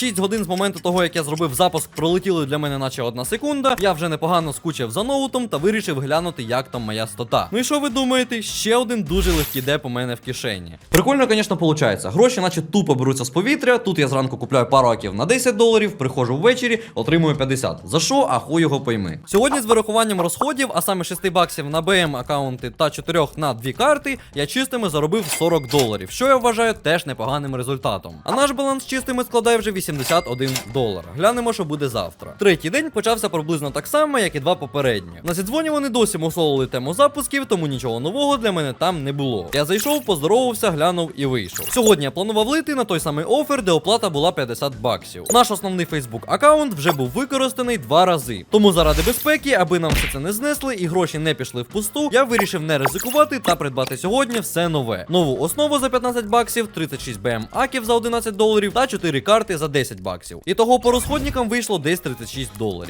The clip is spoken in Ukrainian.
6 годин з моменту того, як я зробив запуск, пролетіли для мене наче одна секунда. Я вже непогано скучив за ноутом та вирішив глянути, як там моя стота. Ну і що ви думаєте? Ще один дуже легкий деп у мене в кишені. Прикольно, звісно, виходить. Гроші, наче тупо беруться з повітря. Тут я зранку купляю пару аків на 10 доларів, приходжу ввечері, отримую 50. За що? А хуй його пойми. Сьогодні з вирахуванням розходів, а саме 6 баксів на БМ аккаунти та 4 на 2 карти, я чистими заробив 40 доларів, що я вважаю теж непоганим результатом. А наш баланс чистими складає вже 81 долар. Глянемо, що буде завтра. Третій день почався приблизно так само, як і два попередні. На зідзвоні вони досі мусолили тему запусків, тому нічого нового для мене там не було. Я зайшов, поздоровався, глянув і вийшов. Сьогодні я планував лити на той самий офер, де оплата була 50 баксів. Наш основний Facebook аккаунт вже був використаний два рази. Тому заради безпеки, аби нам все це не знесли і гроші не пішли впусту, я вирішив не ризикувати та придбати сьогодні все нове. Нову основу за 15 баксів, 36 БМ аків за 11 доларів та 4 карти за 10 баксів. І того по розходникам вийшло десь 36 доларів.